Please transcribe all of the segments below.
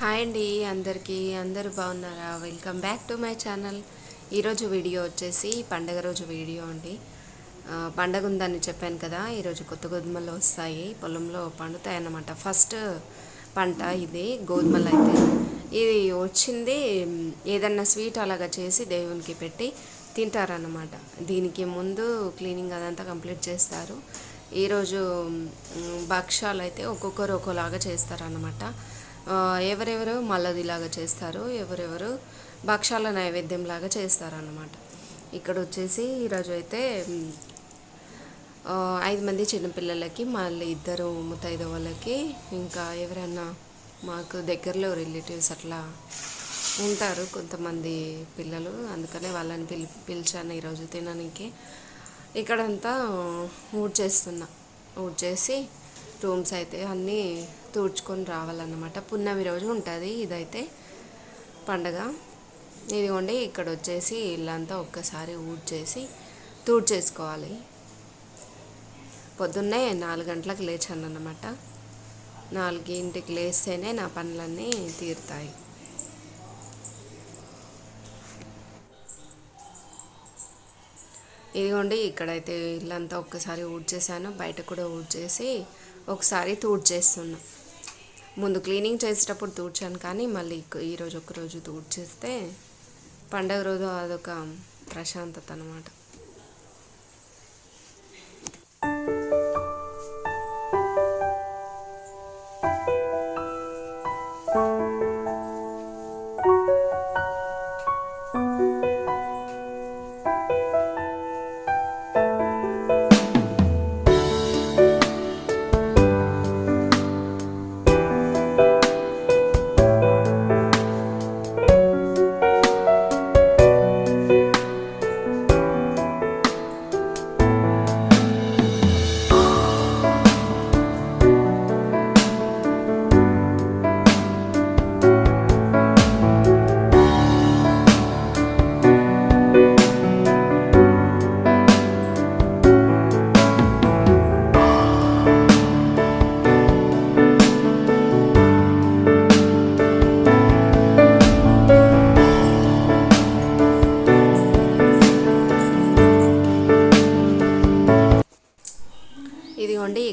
Hi అండి అందరికీ. అందరూ బాగున్నారా? Welcome back to my channel ఈరోజు వీడియో వచ్చేసి పండగ రోజు వీడియో అండి. పండగ ఉందని చెప్పాను కదా ఈరోజు కొత్త గోధుమలు వస్తాయి. పొలంలో పండుతాయి అన్నమాట ఫస్ట్ పంట ఇది గోధుమలు అయితే. ఇది వచ్చింది ఏదన్నా స్వీట్ అలాగా చేసి దేవునికి పెట్టి తింటారన్నమాట. దీనికి ముందు క్లీనింగ్ అదంతా కంప్లీట్ చేస్తారు. ఈరోజు భక్ష్యాలు అయితే ఒక్కొక్కరు ఒక్కోలాగా చేస్తారన్నమాట. ఎవరెవరు మల్లదిలాగా చేస్తారు ఎవరెవరు భక్షాల నైవేద్యం లాగా చేస్తారన్నమాట. ఇక్కడ వచ్చేసి ఈరోజు అయితే ఐదు మంది చిన్నపిల్లలకి మళ్ళీ ఇద్దరు ముత్తైదు వాళ్ళకి ఇంకా ఎవరైనా మాకు దగ్గరలో రిలేటివ్స్ అట్లా ఉంటారు కొంతమంది పిల్లలు. అందుకనే వాళ్ళని పిలి పిలిచాను ఈరోజు తినడానికి ఇక్కడంతా ఊడ్ చేస్తున్నా ఊడ్ చేసి రూమ్స్ అయితే అన్నీ తుడుచుకొని రావాలన్నమాట. పున్నమి రోజు ఉంటుంది ఇదైతే. పండగ. ఇదిగోండి ఇక్కడ వచ్చేసి ఇల్లంతా ఒక్కసారి ఊడ్ చేసి తూడ్చేసుకోవాలి. పొద్దున్నే నాలుగు గంటలకు లేచాను అన్నమాట నాలుగింటికి లేస్తేనే నా పనులన్నీ తీరుతాయి. ఇదిగోండి ఇక్కడైతే ఇల్లంతా ఒక్కసారి ఊడ్చేసాను బయట కూడా ఊడ్చేసి ఒకసారి తూడ్చేస్తున్నా ముందు క్లీనింగ్ చేసేటప్పుడు తూడ్చాను కానీ మళ్ళీ ఈరోజు ఒకరోజు తూడ్చేస్తే పండగ రోజు అదొక ప్రశాంతత అనమాట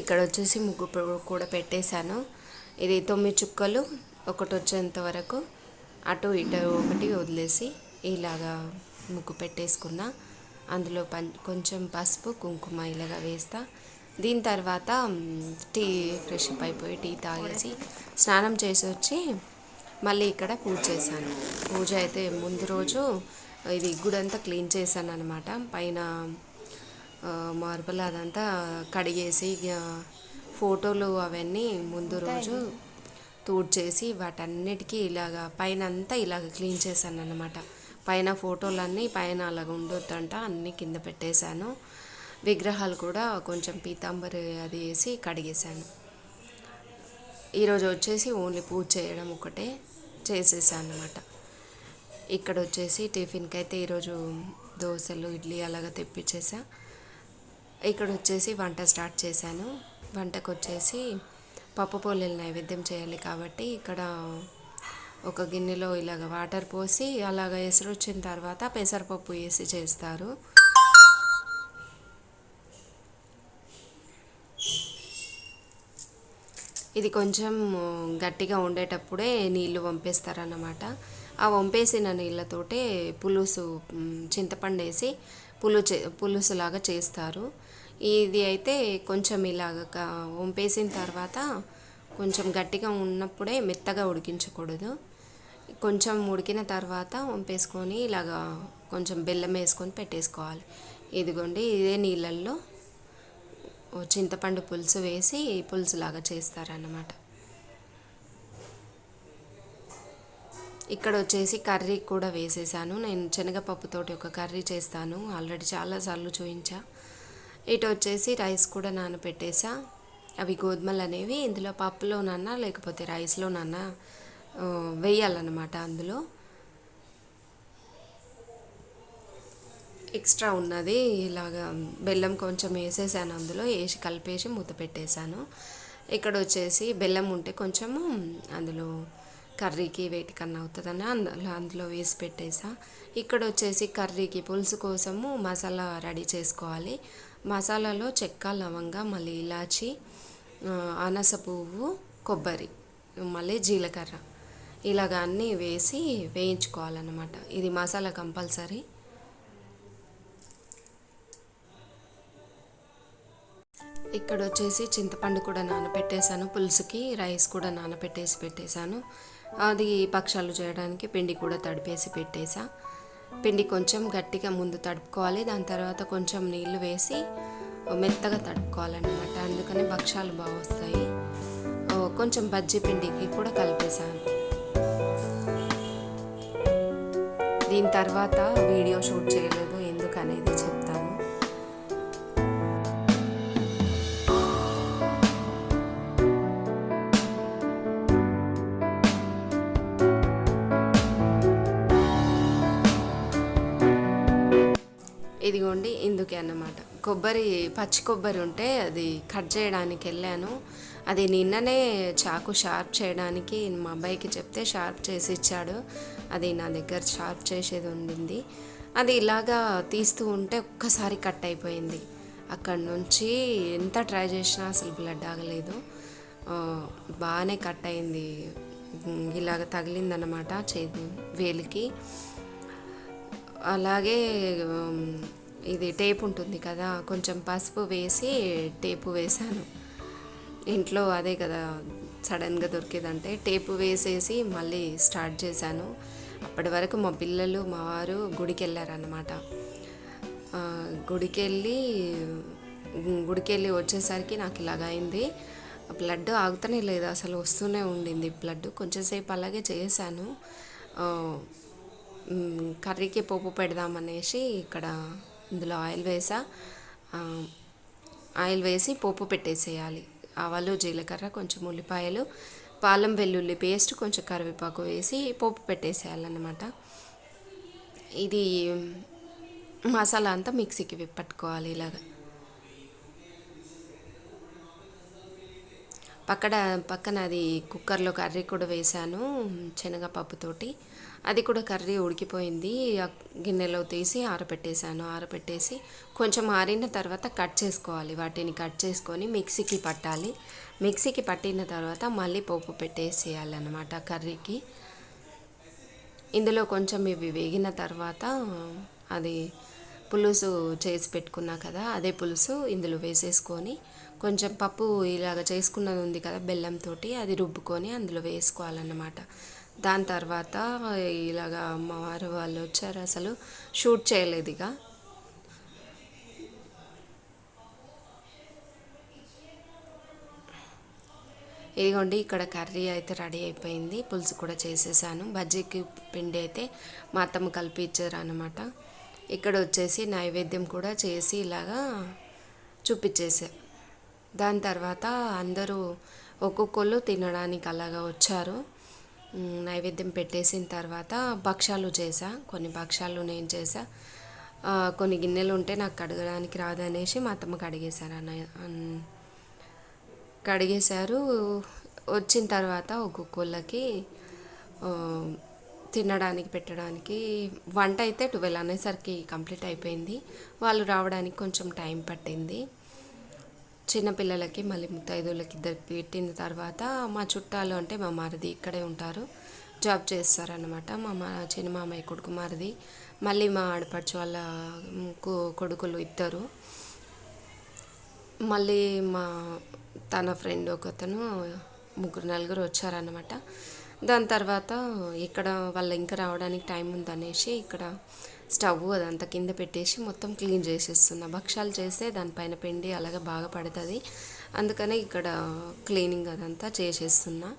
ఇక్కడ వచ్చేసి ముగ్గు కూడా పెట్టేశాను. ఇది తొమ్మిది చుక్కలు ఒకటి వచ్చేంత వరకు. అటు ఇటు ఒకటి వదిలేసి ఇలాగా ముగ్గు పెట్టేసుకున్నా. అందులో పం కొంచెం పసుపు కుంకుమ ఇలాగా వేస్తా. దీని తర్వాత టీ ఫ్రెష్ అప్ అయిపోయి టీ తాగేసి స్నానం చేసి వచ్చి మళ్ళీ ఇక్కడ పూజ చేశాను. పూజ అయితే ముందు రోజు ఇది గుడంతా క్లీన్ చేశాను అనమాట పైన మార్బల్ అదంతా కడిగేసి ఫోటోలు అవన్నీ ముందు రోజు తూడ్చేసి వాటన్నిటికీ ఇలాగా పైన అంతా ఇలాగ క్లీన్ చేశాను అనమాట పైన ఫోటోలన్నీ పైన అలాగ ఉండొద్దంట అన్నీ కింద పెట్టేశాను. విగ్రహాలు కూడా కొంచెం పీతాంబరి అది వేసి కడిగేశాను. ఈరోజు వచ్చేసి ఓన్లీ పూజ చేయడం ఒకటే చేసేసాను అనమాట ఇక్కడ వచ్చేసి టిఫిన్కి అయితే ఈరోజు దోశలు ఇడ్లీ అలాగ తెప్పించేసా ఇక్కడ వచ్చేసి వంట స్టార్ట్ చేశాను. వంటకు వచ్చేసి పప్పు పోలేలు నైవేద్యం చేయాలి కాబట్టి ఇక్కడ ఒక గిన్నెలో ఇలాగ వాటర్ పోసి అలాగ ఎసరు వచ్చిన తర్వాత పెసరపప్పు వేసి చేస్తారు. ఇది కొంచెం గట్టిగా ఉండేటప్పుడే నీళ్ళు వంపేస్తారన్నమాట. ఆ వంపేసిన నీళ్ళతోటే పులుసు చింతపండు వేసి పులు చే పులుసులాగా చేస్తారు. ఇది అయితే కొంచెం ఇలాగ వంపేసిన తర్వాత కొంచెం గట్టిగా ఉన్నప్పుడే మెత్తగా ఉడికించకూడదు. కొంచెం ఉడికిన తర్వాత వంపేసుకొని ఇలాగా కొంచెం బెల్లం వేసుకొని పెట్టేసుకోవాలి. ఇదిగోండి ఇదే నీళ్ళల్లో చింతపండు పులుసు వేసి పులుసులాగా చేస్తారన్నమాట. ఇక్కడ వచ్చేసి కర్రీ కూడా వేసేసాను. నేను శనగపప్పుతోటి ఒక కర్రీ చేస్తాను. ఆల్రెడీ చాలాసార్లు చూపించా ఇటు వచ్చేసి రైస్ కూడా నానబెట్టేసా. అవి గోధుమలు అనేవి ఇందులో పప్పులోనన్నా లేకపోతే రైస్లోనన్నా వేయాలన్నమాట అందులో. ఎక్స్ట్రా ఉన్నది ఇలాగా బెల్లం కొంచెం వేసేసాను అందులో వేసి కలిపేసి మూత పెట్టేశాను. ఇక్కడ వచ్చేసి బెల్లం ఉంటే కొంచెము అందులో కర్రీకి వేటికన్నా అవుతుందని అందులో అందులో వేసి పెట్టేసా. ఇక్కడ వచ్చేసి కర్రీకి పులుసు కోసము మసాలా రెడీ చేసుకోవాలి. మసాలాలో చెక్క లవంగ మళ్ళీ ఇలాచి అనస పువ్వు కొబ్బరి మళ్ళీ జీలకర్ర. ఇలాగ అన్నీ వేసి వేయించుకోవాలన్నమాట. ఇది మసాలా కంపల్సరీ. ఇక్కడ వచ్చేసి చింతపండు కూడా నానబెట్టేశాను. పులుసుకి రైస్ కూడా నానబెట్టేసి పెట్టేశాను. అది పక్షాలు చేయడానికి పిండి కూడా తడిపేసి పెట్టేసా పిండి కొంచెం గట్టిగా ముందు తడుపుకోవాలి. దాని తర్వాత కొంచెం నీళ్ళు వేసి మెత్తగా తడుపుకోవాలన్నమాట. అందుకని భక్షాలు బాగా వస్తాయి. కొంచెం బజ్జీ పిండికి కూడా కలిపేశాను. దీని తర్వాత వీడియో షూట్ చేయలేదు. ఇదిగోండి ఇందుకే అన్నమాట. కొబ్బరి పచ్చి కొబ్బరి ఉంటే అది కట్ చేయడానికి వెళ్ళాను. అది నిన్ననే చాకు షార్ప్ చేయడానికి మా అబ్బాయికి చెప్తే షార్ప్ చేసి ఇచ్చాడు. అది నా దగ్గర షార్ప్ చేసేది ఉండింది. అది ఇలాగా తీస్తూ ఉంటే ఒక్కసారి కట్ అయిపోయింది. అక్కడ నుంచి ఎంత ట్రై చేసినా అసలు బ్లడ్ ఆగలేదు. బాగానే కట్ అయింది. ఇలాగ తగిలిందనమాట చేతి వేలికి. అలాగే ఇది టేప్ ఉంటుంది కదా కొంచెం పసుపు వేసి టేపు వేశాను. ఇంట్లో అదే కదా సడన్గా దొరికేదంటే టేపు వేసేసి మళ్ళీ స్టార్ట్ చేశాను. అప్పటి వరకు మా పిల్లలు మా వారు గుడికి వెళ్ళారనమాట గుడికెళ్ళి గుడికి వెళ్ళి గుడికి వెళ్ళి వచ్చేసరికి నాకు ఇలాగ అయింది. బ్లడ్ ఆగుతూనే లేదు అసలు వస్తూనే ఉండింది బ్లడ్. కొంచెంసేపు అలాగే చేశాను. కర్రీకి పోపు పెడదామనేసి ఇక్కడ ఇందులో ఆయిల్ వేసా. ఆయిల్ వేసి పోపు పెట్టేసేయాలి. ఆవాలు జీలకర్ర కొంచెం ఉల్లిపాయలు పాలం వెల్లుల్లి పేస్ట్ కొంచెం కరివేపాకు వేసి పోపు పెట్టేసేయాలన్నమాట. ఇది మసాలా అంతా మిక్సీకి పట్టుకోవాలి ఇలాగా. పక్కన పక్కన అది కుక్కర్లో కర్రీ కూడా వేశాను శనగపప్పుతోటి. అది కూడా కర్రీ ఉడికిపోయింది. గిన్నెలో తీసి ఆరబెట్టేశాను ఆరబెట్టేసి కొంచెం ఆరిన తర్వాత కట్ చేసుకోవాలి. వాటిని కట్ చేసుకొని మిక్సీకి పట్టాలి. మిక్సీకి పట్టిన తర్వాత మళ్ళీ పోపు పెట్టేసేయాలన్నమాట కర్రీకి. ఇందులో కొంచెం ఇవి వేగిన తర్వాత అది పులుసు చేసి పెట్టుకున్నా కదా అదే పులుసు ఇందులో వేసేసుకొని కొంచెం పప్పు ఇలాగ చేసుకున్నది ఉంది కదా బెల్లంతో అది రుబ్బుకొని అందులో వేసుకోవాలన్నమాట. దాని తర్వాత ఇలాగ అమ్మవారు వాళ్ళు వచ్చారు అసలు. షూట్ చేయలేదు ఇక. ఇదిగోండి ఇక్కడ కర్రీ అయితే రెడీ అయిపోయింది. పులుసు కూడా చేసేసాను. బజ్జీకి పిండి అయితే మా అత్తమ్మ కలిపి ఇచ్చారు అనమాట ఇక్కడ వచ్చేసి నైవేద్యం కూడా చేసి ఇలాగా చూపించేసా దాని తర్వాత అందరూ ఒక్కొక్కళ్ళు తినడానికి అలాగా వచ్చారు. నైవేద్యం పెట్టేసిన తర్వాత భక్షాలు చేసా కొన్ని భక్షాలు నేను చేసా కొన్ని గిన్నెలు ఉంటే నాకు కడగడానికి రాదనేసి మా అత్తమ్మకి అడిగేశారు అన్న కడిగేశారు. వచ్చిన తర్వాత ఒక్కొక్కళ్ళకి తినడానికి పెట్టడానికి వంట అయితే ట్వెల్వ్ అనేసరికి కంప్లీట్ అయిపోయింది. వాళ్ళు రావడానికి కొంచెం టైం పట్టింది. చిన్నపిల్లలకి మళ్ళీ ముత్తైదులకి ఇద్దరికి పెట్టిన తర్వాత మా చుట్టాలు అంటే మా మరిది ఇక్కడే ఉంటారు. జాబ్ చేస్తారనమాట మా మా చిన్న మామయ్య కొడుకు మరిది. మళ్ళీ మా ఆడపడుచు వాళ్ళ కొడుకులు ఇద్దరు. మళ్ళీ మా తన ఫ్రెండ్ ఒకతను ముగ్గురు నలుగురు వచ్చారనమాట దాని తర్వాత ఇక్కడ వాళ్ళు ఇంకా రావడానికి టైం ఉందనేసి ఇక్కడ స్టవ్ అదంతా కింద పెట్టేసి మొత్తం క్లీన్ చేసేస్తున్నా. భక్షాలు చేస్తే దానిపైన పిండి అలాగే బాగా పడుతుంది. అందుకనే ఇక్కడ క్లీనింగ్ అదంతా చేసేస్తున్నా.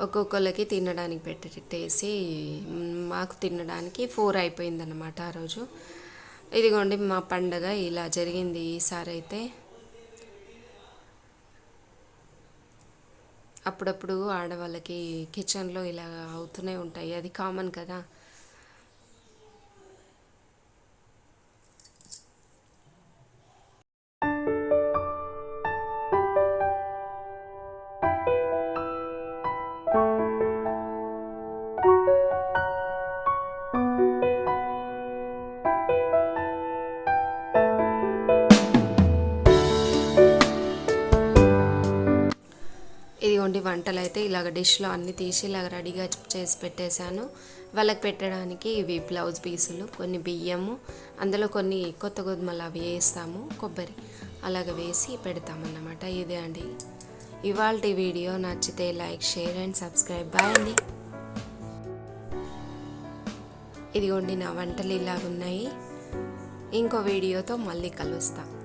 ఒక్కొక్కరికి తినడానికి పెట్టేసి మాకు తినడానికి ఫోర్ అయిపోయిందన్నమాట ఆ రోజు. ఇదిగోండి మా పండగ ఇలా జరిగింది. ఈసారి అయితే అప్పుడప్పుడు ఆడవాళ్ళకి కిచెన్లో ఇలా అవుతూనే ఉంటాయి. అది కామన్ కదా. వంటలు అయితే ఇలాగ డిష్లో అన్ని తీసి ఇలాగ రెడీగా చేసి పెట్టేశాను. వాళ్ళకి పెట్టడానికి ఇవి బ్లౌజ్ పీసులు కొన్ని బియ్యము అందులో కొన్ని కొత్త గోధుమలు అవి వేస్తాము కొబ్బరి అలాగ వేసి పెడతామన్నమాట. ఇదే అండి. ఇవాళ వీడియో నచ్చితే like share and subscribe. Bye అండి. ఇదిగోండి నా వంటలు ఇలాగున్నాయి. ఇంకో వీడియోతో మళ్ళీ కలుస్తాం.